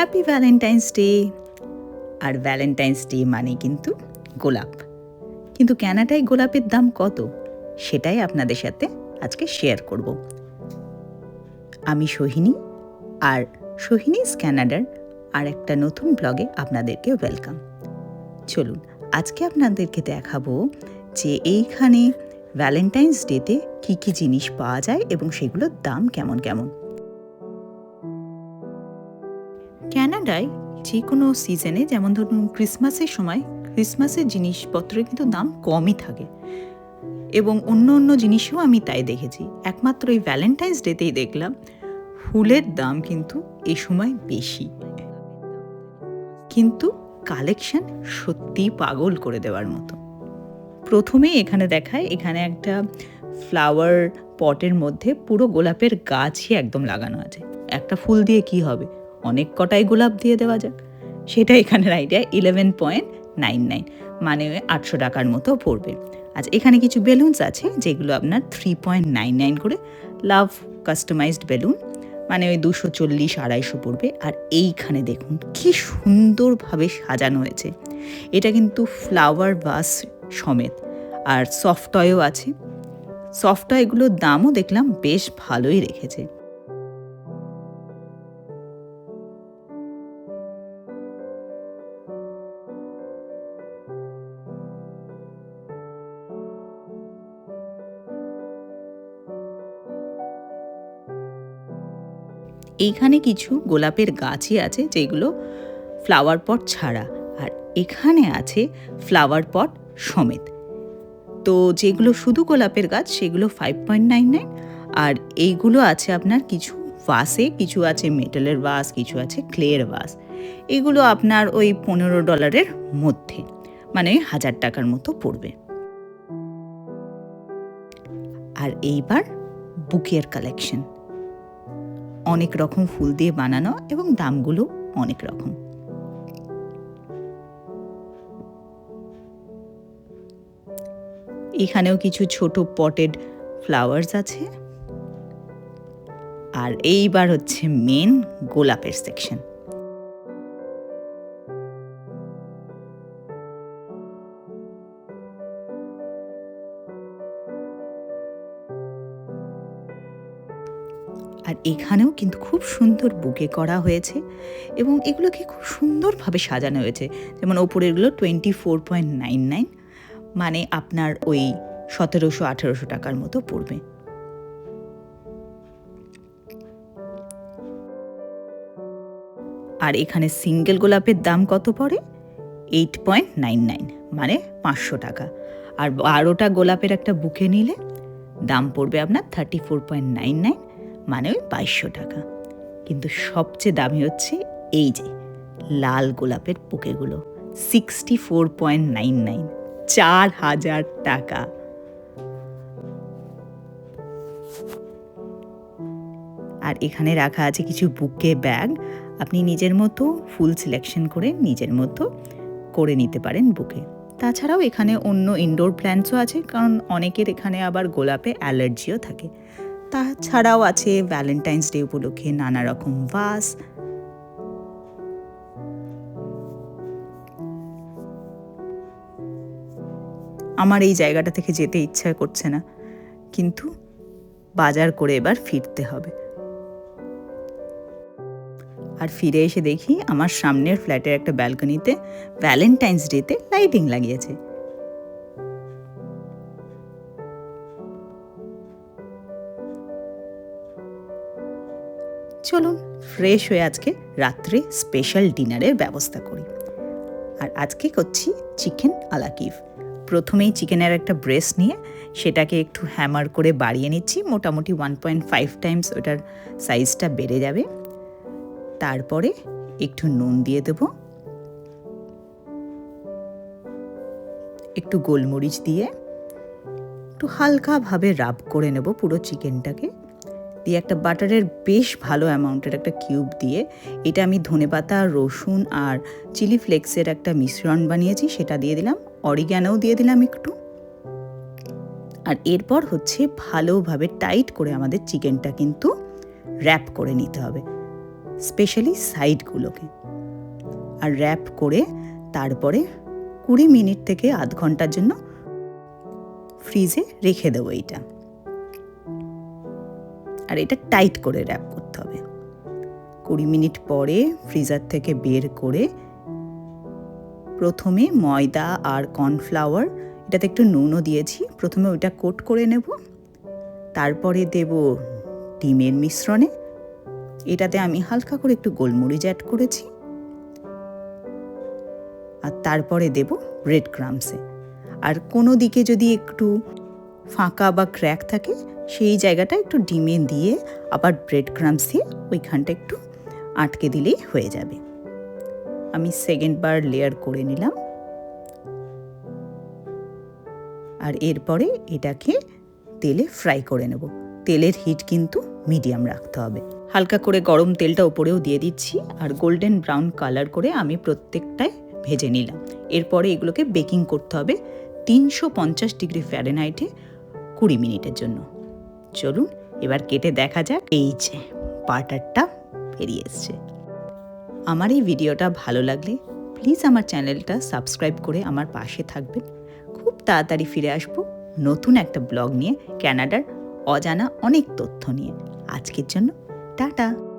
Happy Valentine's day আর Valentine's day মানে কিন্তু গোলাপ। কিন্তু ক্যানাডায় গোলাপের দাম কত? সেটাই আপনাদের সাথে আজকে শেয়ার করব। আমি সোহিনী আর সোহিনীস ক্যানাডার আর একটা নতুন ব্লগে আপনাদেরকে ওয়েলকাম চলুন, আজকে আপনাদেরকে দেখাবো যে এইখানে ভ্যালেন্টাইন্স ডেতে কী কী জিনিস পাওয়া যায় এবং সেগুলোর দাম কেমন কেমন। ক্যানাডায় যে কোনো সিজনে, যেমন ধরুন ক্রিসমাসের সময়, ক্রিসমাসের জিনিসপত্রের কিন্তু দাম কমই থাকে। এবং অন্য অন্য জিনিসও আমি তাই দেখেছি। একমাত্র এই ভ্যালেন্টাইন্স ডেতেই দেখলাম, ফুলের দাম কিন্তু এ সময় বেশি। কিন্তু কালেকশন সত্যিই পাগল করে দেওয়ার মতো। প্রথমেই এখানে দেখায়, এখানে একটা ফ্লাওয়ার পটের মধ্যে পুরো গোলাপের গাছই একদম লাগানো আছে। একটা ফুল দিয়ে কি হবে? অনেক কটাই গোলাপ দিয়ে দেওয়া যাক। সেটা এখানের idea eleven point nine nine মানে আটশো টাকার মতো পড়বে। আচ্ছা এখানে কিছু বেলুনস আছে, যেগুলো আপনার থ্রি পয়েন্ট নাইন নাইন করে লাভ কাস্টমাইজড বেলুন মানে ওই দুশো চল্লিশ, আড়াইশো পড়বে। আর এইখানে দেখুন, কি সুন্দরভাবে সাজানো হয়েছে। এটা কিন্তু ফ্লাওয়ার বাস সমেত। আর সফট টয়ও আছে। সফট টয়গুলোর দামও দেখলাম বেশ ভালোই রেখেছে। এইখানে কিছু গোলাপের গাছই আছে যেগুলো ফ্লাওয়ার পট ছাড়া। আর এখানে আছে ফ্লাওয়ার পট সমেত। তো যেগুলো শুধু গোলাপের গাছ, সেগুলো ফাইভ পয়েন্ট নাইন নাইন আর এইগুলো আছে আপনার কিছু ভাসে, কিছু আছে মেটালের ভাস, কিছু আছে ক্লের ভাস। এগুলো আপনার ওই পনেরো ডলারের মধ্যে মানে হাজার টাকার মতো পড়বে। আর এইবার বুকের কালেকশন অনেক রকম ফুল দিয়ে বানানো এবং দামগুলো অনেক রকম। এখানেও কিছু ছোট পটেড ফ্লাওয়ার্স আছে। আর এইবার হচ্ছে মেন গোলাপের সেকশন। আর এখানেও কিন্তু খুব সুন্দর বুকে করা হয়েছে এবং এগুলোকে খুব সুন্দরভাবে সাজানো হয়েছে। যেমন ওপরেরগুলো twenty four point nine nine মানে আপনার ওই সতেরোশো আঠেরোশো টাকার মতো পড়বে। আর এখানে সিঙ্গেল গোলাপের দাম কত পড়ে? এইট পয়েন্ট নাইন নাইন মানে পাঁচশো টাকা। আর বারোটা গোলাপের একটা বুকে নিলে দাম পড়বে আপনার thirty four point nine nine মানে ওই বাইশশো টাকা। কিন্তু সবচেয়ে দামি হচ্ছে এই যে, লাল গোলাপের বুকেগুলো sixty four point nine nine চার হাজার টাকা। আর এখানে রাখা আছে কিছু বুকে ব্যাগ, আপনি নিজের মতো ফুল সিলেকশন করে নিজের মতো করে নিতে পারেন বুকে। তাছাড়াও এখানে অন্য ইনডোর প্ল্যান্টসও আছে, কারণ অনেকের এখানে আবার গোলাপে অ্যালার্জিও থাকে। তাছাড়াও আছে ভ্যালেন্টাইন্স ডে উপলক্ষে নানা রকম ভাস। আমার এই জায়গাটা থেকে যেতে ইচ্ছা করছে না, কিন্তু বাজার করে এবার ফিরতে হবে। আর ফিরে এসে দেখি আমার সামনের ফ্ল্যাটের একটা ব্যালকনিতে ভ্যালেন্টাইন্স ডেতে লাইটিং লাগিয়েছে। চলুন ফ্রেশ হয়ে আজকে রাত্রে স্পেশাল ডিনারের ব্যবস্থা করি। আর আজকে করছি চিকেন আলাকিভ প্রথমেই চিকেনের একটা ব্রেস্ট নিয়ে সেটাকে একটু হ্যামার করে বাড়িয়ে নিচ্ছি, মোটামুটি ওয়ান পয়েন্ট ফাইভ টাইমস ওটার সাইজটা বেড়ে যাবে। তারপরে একটু নুন দিয়ে দেব। একটু গোলমরিচ দিয়ে একটু হালকাভাবে রাব করে নেব পুরো চিকেনটাকে দিয়ে একটা বাটারের বেশ ভালো অ্যামাউন্টের একটা কিউব দিয়ে এটা আমি ধনেপাতা, রসুন আর চিলি ফ্লেক্সের একটা মিশ্রণ বানিয়েছি, সেটা দিয়ে দিলাম। অরিগ্যানোও দিয়ে দিলাম একটু। আর এরপর হচ্ছে ভালোভাবে টাইট করে আমাদের চিকেনটা কিন্তু র্যাপ করে নিতে হবে, স্পেশালি সাইডগুলোকে। আর র্যাপ করে তারপরে কুড়ি মিনিট থেকে আধ ঘণ্টার জন্য ফ্রিজে রেখে দেবো এইটা আর এটা টাইট করে র্যাপ করতে হবে। কুড়ি মিনিট পরে ফ্রিজার থেকে বের করে প্রথমে ময়দা আর কর্নফ্লাওয়ার এটাতে একটু নুনও দিয়েছি। প্রথমে ওইটা কোট করে নেব। তারপরে দেব ডিমের মিশ্রণে। এটাতে আমি হালকা করে একটু গোলমরিচ অ্যাড করেছি। আর তারপরে দেব ব্রেড ক্রামসে আর কোনো দিকে যদি একটু ফাঁকা বা ক্র্যাক থাকে, সেই জায়গাটা একটু ডিমে দিয়ে আবার ব্রেড ক্রামস দিয়ে ওইখানটা একটু আটকে দিলেই হয়ে যাবে। আমি সেকেন্ড বার লেয়ার করে নিলাম। আর এরপরে এটাকে তেলে ফ্রাই করে নেব। তেলের হিট কিন্তু মিডিয়াম রাখতে হবে। হালকা করে গরম তেলটা উপরেও দিয়ে দিচ্ছি আর গোল্ডেন ব্রাউন কালার করে আমি প্রত্যেকটায় ভেজে নিলাম। এরপরে এগুলোকে বেকিং করতে হবে। তিনশো পঞ্চাশ ডিগ্রি ফ্যারেনহাইটে কুড়ি মিনিটের জন্য। চলুন, এবার কেটে দেখা যাক। এই যে, বাটারটা বেরিয়ে এসছে। আমার এই ভিডিওটা ভালো লাগলে প্লিজ আমার চ্যানেলটা সাবস্ক্রাইব করে আমার পাশে থাকবেন। খুব তাড়াতাড়ি ফিরে আসব নতুন একটা ব্লগ নিয়ে, ক্যানাডার অজানা অনেক তথ্য নিয়ে। আজকের জন্য টাটা।